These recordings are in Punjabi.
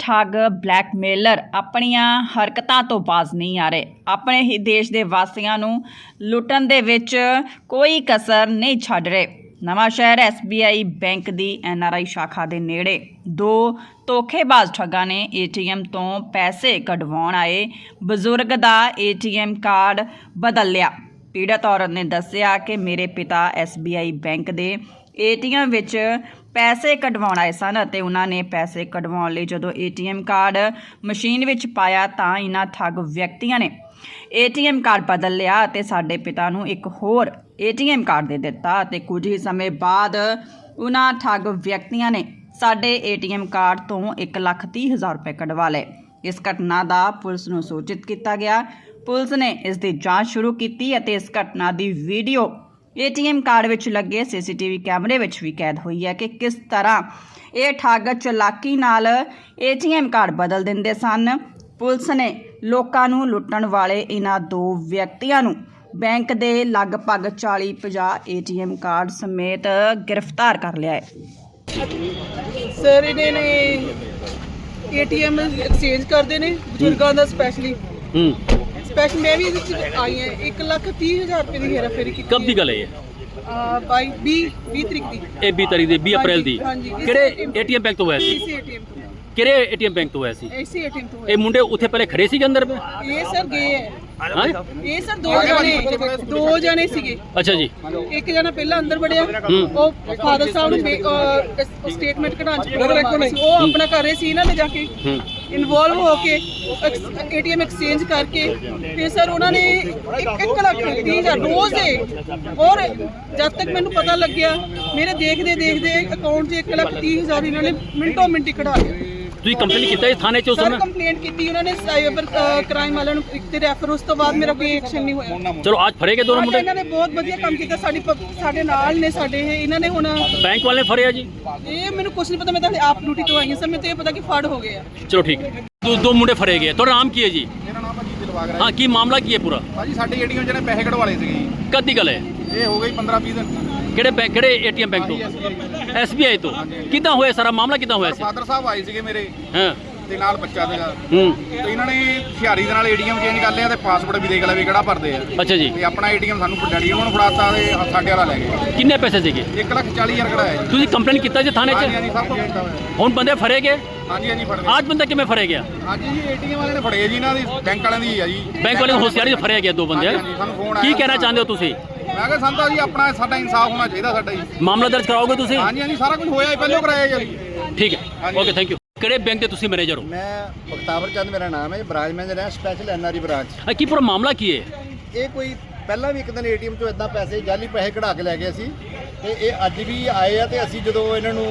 ਠੱਗ ਬਲੈਕਮੇਲਰ ਆਪਣੀਆਂ ਹਰਕਤਾਂ ਤੋਂ ਬਾਜ਼ ਨਹੀਂ ਆ ਰਹੇ। ਆਪਣੇ ਹੀ ਦੇਸ਼ ਦੇ ਵਾਸੀਆਂ ਨੂੰ ਲੁੱਟਣ ਦੇ ਵਿੱਚ ਕੋਈ ਕਸਰ ਨਹੀਂ ਛੱਡ ਰਹੇ। ਨਵਾਂ ਸ਼ਹਿਰ SBI ਬੈਂਕ ਦੀ NRI ਸ਼ਾਖਾ ਦੇ ਨੇੜੇ। ਦੋ ਧੋਖੇਬਾਜ਼ ਠੱਗਾਂ ਨੇ ATM ਤੋਂ ਪੈਸੇ ਕਢਵਾਉਣ ਆਏ। ਬਜ਼ੁਰਗ ਦਾ ATM ਕਾਰਡ ਬਦਲ ਲਿਆ। ਪੀੜਤ ਔਰਤ ਨੇ ਦੱਸਿਆ ਕਿ ਮੇਰੇ ਪਿਤਾ SBI ਬੈਂਕ ਦੇ ATM ਵਿੱਚ ਪੈਸੇ ਕਢਵਾਉਣ ਆਏ ਸਨ ਅਤੇ ਉਹਨਾਂ ਨੇ ਪੈਸੇ ਕਢਵਾਉਣ ਲਈ ਜਦੋਂ ATM ਕਾਰਡ ਮਸ਼ੀਨ ਵਿੱਚ ਪਾਇਆ ਤਾਂ ਇਹਨਾਂ ਠੱਗ ਵਿਅਕਤੀਆਂ ਨੇ ATM ਕਾਰਡ ਬਦਲ ਲਿਆ ਅਤੇ ਸਾਡੇ ਪਿਤਾ ਨੂੰ ਇੱਕ ਹੋਰ ATM ਕਾਰਡ ਦੇ ਦਿੱਤਾ ਅਤੇ ਕੁਝ ਹੀ ਸਮੇਂ ਬਾਅਦ ਉਹਨਾਂ ਠੱਗ ਵਿਅਕਤੀਆਂ ਨੇ ਸਾਡੇ ATM ਕਾਰਡ ਤੋਂ 1,30,000 ਰੁਪਏ ਕਢਵਾ ਲਏ। ਇਸ ਘਟਨਾ ਦਾ ਪੁਲਿਸ ਨੂੰ ਸੂਚਿਤ ਕੀਤਾ ਗਿਆ। ਪੁਲਿਸ ਨੇ ਇਸ ਦੀ ਜਾਂਚ ਸ਼ੁਰੂ ਕੀਤੀ ਅਤੇ ਇਸ ਘਟਨਾ ਦੀ ਵੀਡੀਓ ATM ਕਾਰਡ ਵਿੱਚ ਲੱਗੇ CCTV ਕੈਮਰੇ ਵਿੱਚ ਵੀ ਕੈਦ ਹੋਈ ਹੈ ਕਿ ਕਿਸ ਤਰ੍ਹਾਂ ਇਹ ਠੱਗ ਚਲਾਕੀ ਨਾਲ ATM ਕਾਰਡ ਬਦਲ ਦਿੰਦੇ ਸਨ। ਪੁਲਿਸ ਨੇ ਲੋਕਾਂ ਨੂੰ ਲੁੱਟਣ ਵਾਲੇ ਇਹਨਾਂ ਦੋ ਵਿਅਕਤੀਆਂ ਨੂੰ ਬੈਂਕ ਦੇ ਲਗਭਗ 40-50 ATM ਕਾਰਡ ਸਮੇਤ ਗ੍ਰਿਫਤਾਰ ਕਰ ਲਿਆ ਹੈ। ਸਰ ਇਹਨਾਂ ਨੇ ਏਟੀਐਮ ਐਕਸਚੇਂਜ ਕਰਦੇ ਨੇ ਬਜ਼ੁਰਗਾਂ ਦਾ ਸਪੈਸ਼ਲੀ ਹੂੰ। ਸਪੈਸ਼ਲ ਮੈਂ ਵੀ ਇਹਦੇ ਚ ਆਈ ਹਾਂ। 1 ਲੱਖ 30 ਹਜ਼ਾਰ ਰੁਪਏ ਦੀ ਹੇਰਾਫੇਰੀ ਕੀਤੀ ਕਬ ਦੀ ਗੱਲ ਹੈ ਇਹ? ਆ ਬਾਈ 20 20 ਤਰੀਕ ਦੀ। ਇਹ 20 ਤਾਰੀਖ ਦੀ 20 ਅਪ੍ਰੈਲ ਦੀ। ਹਾਂਜੀ, ਕਿਹੜੇ ATM ਏਟੀਐਮ ਬੈਂਕ ਤੋਂ ਹੋਇਆ ਸੀ? ਇਸੇ ਏਟੀਐਮ ਤੋਂ। ਕਿਹੜੇ ਏਟੀਐਮ ਬੈਂਕ ਤੋਂ ਹੋਇਆ ਸੀ? ਇਸੇ ਏਟੀਐਮ ਤੋਂ ਇਹ ਮੁੰਡੇ ਉੱਥੇ ਪਹਿਲੇ ਖੜੇ ਸੀਗੇ ਅੰਦਰ? ਇਹ ਸਰ ਗਏ ਹੈ। ਹਾਂ ਇਹ ਸਰ ਦੋ ਜਣੇ ਦੋ ਜਣੇ ਸੀਗੇ। ਅੱਛਾ ਜੀ। ਇੱਕ ਜਣਾ ਪਹਿਲਾਂ ਅੰਦਰ ਵੜਿਆ। ਹੂੰ। ਉਹ ਫਾਦਰ ਸਾਹਿਬ ਨੂੰ ਸਟੇਟਮੈਂਟ ਕਢਾਉਣ ਚ ਪ੍ਰੋਬਲਮ ਸੀ। ਉਹ ਆਪਣਾ ਘਰੇ ਸੀ ਨਾ ਲੈ ਜਾ ਕੇ। ਹੂੰ। ਇਨਵੋਲਵ ਹੋ ਕੇ ਏਟੀਐਮ ਐਕਸਚੇਂਜ ਕਰਕੇ ਤੇ ਸਰ ਉਹਨਾਂ ਨੇ 1 ਲੱਖ 30 ਹਜ਼ਾਰ ਰੋਜ਼ ਦੇ ਔਰ ਜਦ ਤੱਕ ਮੈਨੂੰ ਪਤਾ ਲੱਗਿਆ, ਮੇਰੇ ਦੇਖਦੇ ਦੇਖਦੇ ਅਕਾਊਂਟ 'ਚ 1 ਲੱਖ 30 ਹਜ਼ਾਰ ਇਹਨਾਂ ਨੇ ਮਿੰਟੋ ਮਿੰਟ ਕਢਾ ਲਿਆ। ਤੁਸੀਂ ਕੰਪਲੇਂਟ ਕੀਤਾ ਇਸ ਥਾਣੇ 'ਚ ਉਸ ਸਰ ਸਮੇਂ? ਕੰਪਲੇਂਟ ਕੀਤੀ ਉਹਨਾਂ ਨੇ ਸਾਈਬਰ ਕ੍ਰਾਈਮ ਵਾਲਿਆਂ ਨੂੰ ਇੱਕ ਤੇ ਰੈਫਰ ਉਸ ਤੋਂ ਬਾਅਦ ਮੇਰਾ ਕੋਈ ਐਕਸ਼ਨ ਨਹੀਂ ਹੋਇਆ। ਚਲੋ ਅੱਜ ਫੜੇ ਗਏ ਦੋਨੋਂ ਅੱਜ ਮੁੰਡੇ? ਇਹਨਾਂ ਨੇ ਬਹੁਤ ਵਧੀਆ ਕੰਮ ਕੀਤਾ ਸਾਡੀ ਸਾਡੇ ਨਾਲ ਨੇ ਸਾਡੇ ਇਹ ਇਹਨਾਂ ਨੇ ਹੁਣ ਬੈਂਕ ਵਾਲੇ ਨੇ ਫੜਿਆ ਜੀ? ਇਹ ਮੈਨੂੰ ਕੁਝ ਨਹੀਂ ਪਤਾ ਮੈਂ ਤਾਂ ਹਲੇ ਆਪ ਡਿਊਟੀ ਤੋਂ ਆਈ ਹਾਂ ਸਰ ਮੈਨੂੰ ਤਾਂ ਇਹ ਪਤਾ ਕਿ ਫੜ ਹੋ ਗਏ ਆ। ਚਲੋ ਠੀਕ ਹੈ। ਦੋ ਦੋ ਮੁੰਡੇ ਫੜੇ ਗਏ। ਤੁਹਾਡਾ ਨਾਮ ਕੀ ਹੈ ਜੀ? ਮੇਰਾ ਨਾਮ ਅਜੀਤ ਦਿਲਵਾਗ ਹਾਂ ਕੀ ਮਾਮਲਾ ਕੀ ਹੈ ਪੂਰਾ? ਭਾਜੀ ਸਾਡੇ ਏਟੀਐਮ ਜਿਹੜੇ ਪੈਸੇ ਕਢਵਾਲੇ ਸੀਗੇ ਜੀ। ਕਦ ਦੀ ਗੱਲ ਹੈ? ਇਹ ਹੋ ਗਈ 15 20 ਦਿਨ। ਕਿਹੜੇ ਬੈਂਕ ਕਿਹੜੇ ਏਟੀਐਮ ਬੈਂਕ ਤੋਂ? SBI ਤੋਂ? ਕਿੱਦਾਂ ਹੋਇਆ ਸਾਰਾ ਮਾਮਲਾ ਕਿੱਦਾਂ ਹੋਇਆ ਸੀ? ਫਾਦਰ ਸਾਹਿਬ ਆਏ ਸੀਗੇ ਮੇਰੇ। ਹਾਂ। ਤੇ ਨਾਲ ਬੱਚਾ ਸੀਗਾ। ਹੂੰ। ਤੇ ਇਹਨਾਂ ਨੇ ਹੁਸ਼ਿਆਰੀ ਦੇ ਨਾਲ ਏਟੀਐਮ ਚੇਂਜ ਕਰ ਲਿਆ ਤੇ ਪਾਸਵਰਡ ਵੀ ਦੇਖ ਲਿਆ ਵੀ ਕਿਹੜਾ ਭਰਦੇ ਆ। ਅੱਛਾ ਜੀ। ਤੇ ਆਪਣਾ ਏਟੀਐਮ ਸਾਨੂੰ ਡੈਡੀ ਨੂੰ ਫੜਾਤਾ ਤੇ ਸਾਡੇ ਵਾਲਾ ਲੈ ਗਏ ਕਿੰਨੇ ਪੈਸੇ ਸੀਗੇ? 1 ਲੱਖ 40 ਹਜ਼ਾਰ ਕਢਾਇਆ ਤੁਸੀਂ ਕੰਪਲੇਂਟ ਕੀਤਾ ਜੀ ਥਾਣੇ 'ਚ? ਹਾਂਜੀ ਸਭ ਕੁਝ ਕੀਤਾ ਹੋਇਆ। ਹੁਣ ਬੰਦੇ ਫੜੇ ਗਏ? ਹਾਂਜੀ ਹਾਂਜੀ ਫੜ ਗਏ। ਅੱਜ ਬੰਦਾ ਕਿਵੇਂ ਫੜੇ ਗਿਆ? ਹਾਂਜੀ ਜੀ ਏਟੀਐਮ ਵਾਲੇ ਨੇ ਫੜੇ ਜੀ ਇਹਨਾਂ ਦੀ। ਬੈਂਕ ਵਾਲਿਆਂ ਦੀ ਆ ਜੀ। ਬੈਂਕ ਵਾਲੇ ਨੂੰ ਹੋਸ਼ਿਆਰੀ ਫੜਿਆ ਗਿਆ ਦੋ ਬੰਦੇ। ਕੀ ਕਹਿਣਾ ਚਾਹੁੰਦੇ ਹੋ ਤੁਸੀਂ? ਮੈਂ ਕਿਹਾ ਸਾਨੂੰ ਤਾਂ ਜੀ ਆਪਣਾ ਸਾਡਾ ਇਨਸਾਫ ਹੋਣਾ ਚਾਹੀਦਾ ਸਾਡਾ ਜੀ। ਮਾਮਲਾ ਦਰਜ ਕਰਾਓਗੇ ਤੁਸੀਂ? ਹਾਂਜੀ ਹਾਂਜੀ ਸਾਰਾ ਕੁਝ ਹੋਇਆ ਹੀ ਪਹਿਲਾਂ ਕਰਾਇਆ ਜੀ ਠੀਕ ਹੈ। ਓਕੇ ਥੈਂਕ ਯੂ ਕਿਹੜੇ ਬੈਂਕ ਦੇ ਤੁਸੀਂ ਮੈਨੇਜਰ ਹੋ? ਮੈਂ ਬਖਤਾਵਰ ਚੰਦ ਮੇਰਾ ਨਾਮ ਹੈ ਬ੍ਰਾਂਚ ਮੈਨੇਜਰ ਹਾਂ ਸਪੈਸ਼ਲ ਐਨਆਰਈ ਬ੍ਰਾਂਚ। ਆ ਕੀ ਪੂਰਾ ਮਾਮਲਾ ਕੀ ਹੈ? ਇਹ ਕੋਈ ਪਹਿਲਾਂ ਵੀ ਇੱਕ ਦਿਨ ਏਟੀਐਮ ਤੋਂ ਇਦਾਂ ਪੈਸੇ ਜਾਲੀ ਪੈਸੇ ਕਢਾ ਕੇ ਲੈ ਗਏ ਸੀ ਤੇ ਇਹ ਅੱਜ ਵੀ ਆਏ ਆ ਤੇ ਅਸੀਂ ਜਦੋਂ ਇਹਨਾਂ ਨੂੰ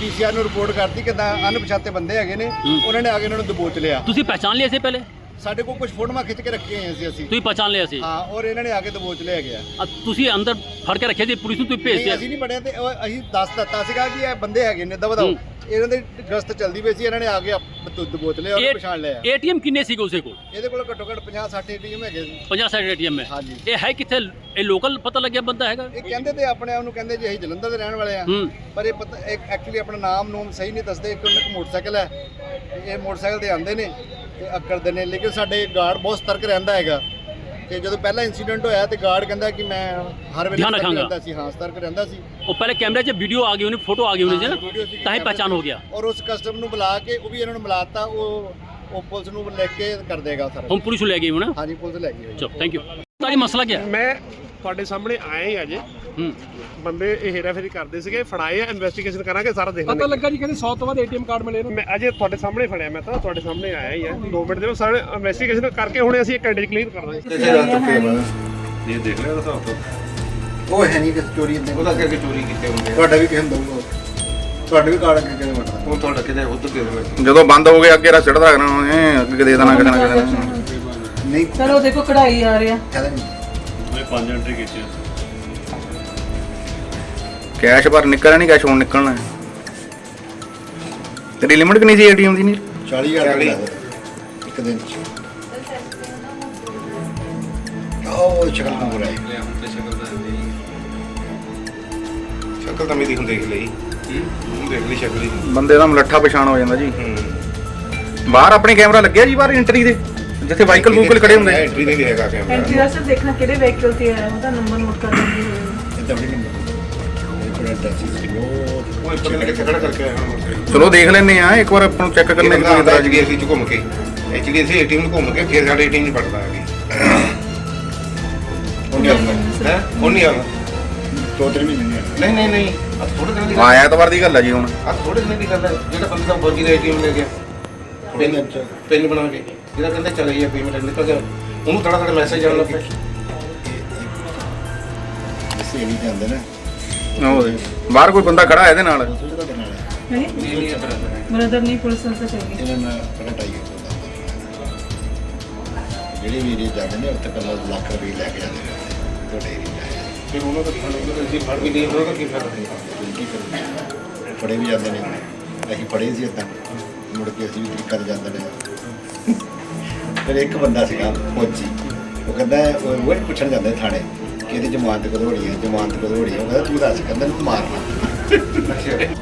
ਪੀਸੀਆਰ ਨੂੰ ਰਿਪੋਰਟ ਕਰਤੀ ਕਿਦਾਂ ਅਣਪਛਾਤੇ ਬੰਦੇ ਹੈਗੇ ਨੇ ਉਹਨਾਂ ਨੇ ਆ ਕੇ ਇਹਨਾਂ ਨੂੰ ਦਬੋਚ ਲਿਆ। ਤੁਸੀਂ ਪਹਿਚਾਨ ਲਿਆ ਸੀ ਪਹਿਲੇ? ਸਾਡੇ ਕੋਲ ਕੁਝ ਫੋਟੋਆਂ ਖਿੱਚ ਕੇ ਰੱਖੀਆਂ ਹੋਈਆਂ ਸੀ ਅਸੀਂ। ਤੁਸੀਂ ਪਹਿਚਾਨ ਲਿਆ ਸੀ? ਹਾਂ ਔਰ ਇਹਨਾਂ ਨੇ ਆ ਕੇ ਦਬੋਚ ਲਿਆ ਗਿਆ। ਆ ਤੁਸੀਂ ਅੰਦਰ ਫੜ ਕੇ ਰੱਖਿਆ ਸੀ ਪੁਲਿਸ ਨੂੰ ਤੁਸੀਂ ਭੇਜ ਨਹੀਂ ਦਿਆ ਅਸੀਂ ਨਹੀਂ ਬੜਿਆ ਤੇ ਉਹ ਅਸੀਂ ਦੱਸ ਦਿੱਤਾ ਸੀਗਾ ਕਿ ਇਹ ਬੰਦੇ ਹੈਗੇ ਨੇ ਹੂੰ। ਇਹਨਾਂ ਦੀ ਗਸਤ ਚੱਲਦੀ ਪਈ ਸੀ ਇਹਨਾਂ ਨੇ ਆ ਕੇ ਆਪ- ਦ- ਦਬੋਚ ਲਿਆ ਔਰ ਪਛਾਣ ਲਿਆ। ਏਟੀਐਮ ਕਿੰਨੇ ਸੀਗੇ ਉਸੇ ਕੋਲ? ਇਹਦੇ ਕੋਲ ਘੱਟੋ ਘੱਟ 50 60 ਏਟੀਐਮ ਹੈਗੇ ਸੀ। 50 ਸਾਈਡ ਏਟੀਐਮ ਹੈ। ਹਾਂਜੀ। ਇਹ ਹੈ ਕਿੱਥੇ? ਇਹ ਲੋਕਲ ਪਤਾ ਲੱਗਿਆ ਬੰਦਾ ਹੈਗਾ? ਇਹ ਕਹਿੰਦੇ ਤੇ ਆਪਣੇ ਆਪ ਨੂੰ ਕਹਿੰਦੇ ਜੀ ਅਸੀਂ ਜਲੰਧਰ ਦੇ ਰਹਿਣ ਵਾਲੇ ਆ ਹੂੰ। ਪਰ ਇਹ ਪਤਾ ਐਕਚੁਅਲੀ ਆਪਣਾ ਨਾਮ ਨੂਮ ਸਹੀ ਨਹੀਂ ਦੱਸਦੇ ਇੱਕ ਉਹਨਾਂ ਕੋਲ ਮੋਟਰਸਾਈਕਲ ਹੈ। ਇਹ ਮੋਟਰਸਾਈਕਲ ਤੇ ਆਉਂਦੇ ਨੇ। ਤੇ ਅਕੜਦੇ ਨੇ ਲੇਕਿਨ ਸਾਡੇ ਗਾਰਡ ਬਹੁਤ ਸਤਰਕ ਰਹਿੰਦਾ ਹੈਗਾ। ਤੇ ਜਦੋਂ ਪਹਿਲਾ ਇਨਸੀਡੈਂਟ ਹੋਇਆ ਤੇ ਗਾਰਡ ਕਹਿੰਦਾ ਕਿ ਮੈਂ ਹਰ ਵੇਲੇ ਧਿਆਨ ਸਤਰਕ ਰੱਖਾਂਗਾ। ਰਹਿੰਦਾ ਸੀ ਹਾਂ ਸਤਰਕ ਰਹਿੰਦਾ ਸੀ। ਉਹ ਪਹਿਲੇ ਕੈਮਰੇ 'ਚ ਵੀਡੀਓ ਆ ਗਈ ਹੋਣੀ ਫੋਟੋ ਆ ਗਈ ਹੋਣੀ ਹਾਂ, ਸੀ video ਨਾ ਸੀ, ਤਾਂ ਹੀ camera ਪਹਿਚਾਨ ਹੋ ਗਿਆ। ਔਰ ਉਸ ਕਸਟਮਰ ਨੂੰ ਬੁਲਾ ਕੇ ਉਹ ਵੀ ਇਹਨਾਂ ਨੂੰ ਮਿਲਾਤਾ ਉਹ ਉਹ ਪੁਲਿਸ ਨੂੰ ਲੈ ਕੇ ਕਰ ਦੇਗਾ ਸਾਰਾ ਹੁਣ ਪੁਲਿਸ ਨੂੰ ਲੈ ਗਈ ਹੋਣਾ ਹਾਂਜੀ ਪੁਲਿਸ ਲੈ ਗਈ ਹੋਈ ਚਲੋ ਥੈਂਕ ਯੂ ਤੁਹਾਡੀ ਮਸਲਾ ਕੀ ਹੈ? ਮੈਂ ਤੁਹਾਡੇ ਸਾਹਮਣੇ ਆਇਆ ਹੀ ਅਜੇ। ਬੰਦੇ ਇਹ ਹੇਰਾਫੇਰੀ ਕਰਦੇ ਸੀਗੇ ਫੜਾਏ ਆ ਇਨਵੈਸਟੀਗੇਸ਼ਨ ਕਰਾਂਗੇ ਸਾਰਾ ਪਤਾ ਦੇਖਾਂਗੇ ਲੱਗਾ ਜੀ ਕਹਿੰਦੇ 100 ਤੋਂ ਵੱਧ ਏਟੀਐਮ ਕਾਰਡ ਮਿਲੇ ਨੇ ਮੈਂ ਅਜੇ ਤੁਹਾਡੇ ਸਾਹਮਣੇ ਫੜਿਆ ਮੈਂ ਤਾਂ ਤੁਹਾਡੇ ਸਾਹਮਣੇ ਆਇਆ ਹੀ ਆ। 2 ਮਿੰਟ ਦੇ ਵਿੱਚ ਸਾਰੇ ਇਨਵੈਸਟੀਗੇਸ਼ਨ ਕਰਕੇ ਹੁਣੇ ਅਸੀਂ ਇੱਕ ਘੰਟੇ ਕਲੀਅਰ ਕਰ ਦਾਂਗੇ ਇਹ ਦੇਖ ਲਿਆ ਉਹਦਾ ਹਿਸਾਬ ਤੋਂ ਉਹ ਹੈ ਨਹੀਂ ਕਿ ਚੋਰੀ ਹੁੰਦੀ ਉਹਦਾ ਅੱਗੇ ਅੱਗੇ ਚੋਰੀ ਕੀਤੇ ਹੁੰਦੇ ਆ। ਤੁਹਾਡਾ ਵੀ ਕਿਸੇ ਨੂੰ ਦਊਗਾ ਤੁਹਾਡੇ ਵੀ ਕਾਰਡ ਅੱਗੇ ਬਣਦਾ। ਉਹ ਤੁਹਾਡਾ ਕਿਤੇ ਉੱਧਰ ਦੇ ਦੇਵੇ। ਜਦੋਂ ਬੰਦ ਹੋ ਗਿਆ ਅੱਗੇ ਰਾ ਚੜਦਾ ਰੱਖਣਾ ਉਹਨੇ ਅੱਗੇ ਦੇ ਦੇਣਾ ਕਿਸੇ ਨਾ ਕਿਸੇ ਨੇ ਨਹੀਂ। ਚਲੋ ਦੇਖੋ ਕਢਾਈ ਆ ਰਿਹਾ। ਫਾਇਦਾ ਨਹੀਂ ਮੈਂ ਪੰਜ ਐਂਟਰੀ ਕੀਤੀ ਕੈਸ਼ ਪਰ ਨਿਕਲਣਾ ਨਹੀਂ ਕੈਸ਼ ਹੁਣ ਨਿਕਲਣਾ ਹੈ। ਤੇਰੀ ਲਿਮਿਟ ਕਿੰਨੀ ਸੀ ਏਟੀਐਮ ਦੀ ਨਹੀਂ 40000 ਚਾਲੀ। ਇੱਕ ਦਿਨ ਚ। ਉਹ ਸ਼ਕਲ ਨੂੰ ਬੁਲਾਈ ਸ਼ਕਲ ਤਾਂ ਮੇਰੀ ਹੁਣ ਦੇਖ ਲਈ। ਹੂੰ ਦੇਖ ਲਈ ਸ਼ਕਲ ਹੀ। ਬੰਦੇ ਦਾ ਮਲੱਠਾ ਪਛਾਣ ਹੋ ਜਾਂਦਾ ਜੀ। ਹੂੰ। ਬਾਹਰ ਆਪਣੇ ਕੈਮਰਾ ਲੱਗਿਆ ਜੀ ਬਾਹਰ ਐਂਟਰੀ ਦੇ ਜਿੱਥੇ ਵਾਹੀਕਲ ਵੂਕਲ ਖੜੇ ਹੁੰਦੇ। ਐਂਟਰੀ ਨਹੀਂ ਹੈਗਾ ਕੈਮਰਾ ਐਂਟਰੀ ਦਾ ਸਰ ਦੇਖਣਾ ਕਿਹੜੇ ਵਹੀਕਲ ਤੇ ਆਇਆ ਉਹਦਾ ਨੰਬਰ ਨੋਟ ਕਰ ਲੈਂਦੇ ਹੋਏ ਇਦਾਂ ਵੀ ਨਹੀਂ ਥੋੜਾ ਡੈਸੀ ਉਹ ਇੱਕ ਬੰਦੇ ਕਿੱਥੇ ਖੜਾ ਕਰਕੇ ਆਇਆ ਹੁਣ। ਚਲੋ ਦੇਖ ਲੈਣੇ ਆ ਇੱਕ ਵਾਰ ਆਪਾਂ ਨੂੰ ਚੈੱਕ ਕਰਨੇ ਦੀ ਕੋਈ ਇਤਰਾਜ਼ ਨਹੀਂ ਐਚਡੀਐਫਸੀ ਚ ਘੁੰਮ ਕੇ ਐਚਡੀਐਫਸੀ ਏਟੀਐਮ ਨੂੰ ਘੁੰਮ ਕੇ ਫਿਰ ਸਾਡੇ ਏਟੀਐਮ ਚ ਪੜਦਾ ਆ ਗਈ ਉਹ ਨਹੀਂ ਆਉਂਦਾ ਹੈ? ਉਹ ਨਹੀਂ ਆਉਂਦਾ ਦੋ ਤਿੰਨ ਮਹੀਨੇ ਨਹੀਂ ਨਹੀਂ ਨਹੀਂ ਆ ਥੋੜੇ ਦਿਨ ਦੀ ਹਾਂ ਐਤਵਾਰ ਦੀ ਗੱਲ ਆ ਜੀ ਹੁਣ। ਆ ਥੋੜੇ ਦਿਨ ਦੀ ਗੱਲ ਹੈ ਜਿਹੜਾ ਬੰਦਾ ਫੌਜੀ ਦਾ ਏਟੀਐਮ ਲੈ ਗਿਆ ਪਿੰਨ ਪਿੰਨ ਬਣਾ ਕੇ ਜਿਹੜਾ ਕਹਿੰਦਾ ਚਲੇ ਗਿਆ ਪੇਮੈਂਟ ਨਿਕਲ ਗਿਆ ਉਹਨੂੰ ਤੜਾ ਤੜਾ ਮੈਸੇਜ ਆਉਣ ਲੱਗ ਪਿਆ। ਇਸੇ ਨਹੀਂ ਜਾਂਦੇ ਨਾ। ਉਹ ਦੇ। ਬਾਹਰ ਕੋਈ ਬੰਦਾ ਖੜਾ ਇਹਦੇ ਨਾਲ। ਨਹੀਂ। ਇਹਨਾਂ ਜਿਹੜੇ ਵੀ ਏਰੀਆ ਜਾਂਦੇ ਨੇ ਉੱਥੇ ਪਹਿਲਾਂ ਲੱਖ ਰੁਪਏ ਲੈ ਕੇ ਜਾਂਦੇ ਨੇ। ਤੁਹਾਡੇ ਏਰੀਆ ਫਿਰ ਉਹਨਾਂ ਦਾ ਖਾਣਾ ਉਹਨਾਂ ਦਾ ਜੀ ਫੜ ਵੀ ਨਹੀਂ ਉਹਨਾਂ ਦਾ ਕੀ ਫਾਇਦਾ ਕੀ ਕਰਨਾ ਫੜੇ ਵੀ ਜਾਂਦੇ ਨੇ। ਅਸੀਂ ਫੜੇ ਸੀ ਏਦਾਂ ਮੁੜ ਕੇ ਅਸੀਂ ਵੀ ਤਰੀਕਾ ਤੇ ਜਾਂਦੇ ਨੇ ਫਿਰ ਇੱਕ ਬੰਦਾ ਸੀਗਾ ਫੌਜੀ। ਉਹ ਕਹਿੰਦਾ ਉਹ ਉਹ ਪੁੱਛਣ ਜਾਂਦਾ ਥਾਣੇ। ਕਿ ਇਹਦੀ ਜ਼ਮਾਨਤ ਕਦੋਂ ਹੋਣੀ ਹੈ? ਜ਼ਮਾਨਤ ਕਦੋਂ ਹੋਣੀ ਹੈ? ਉਹ ਕਹਿੰਦਾ ਤੂੰ ਦੱਸ, ਕਹਿੰਦਾ ਨੂੰ ਮਾਰਨਾ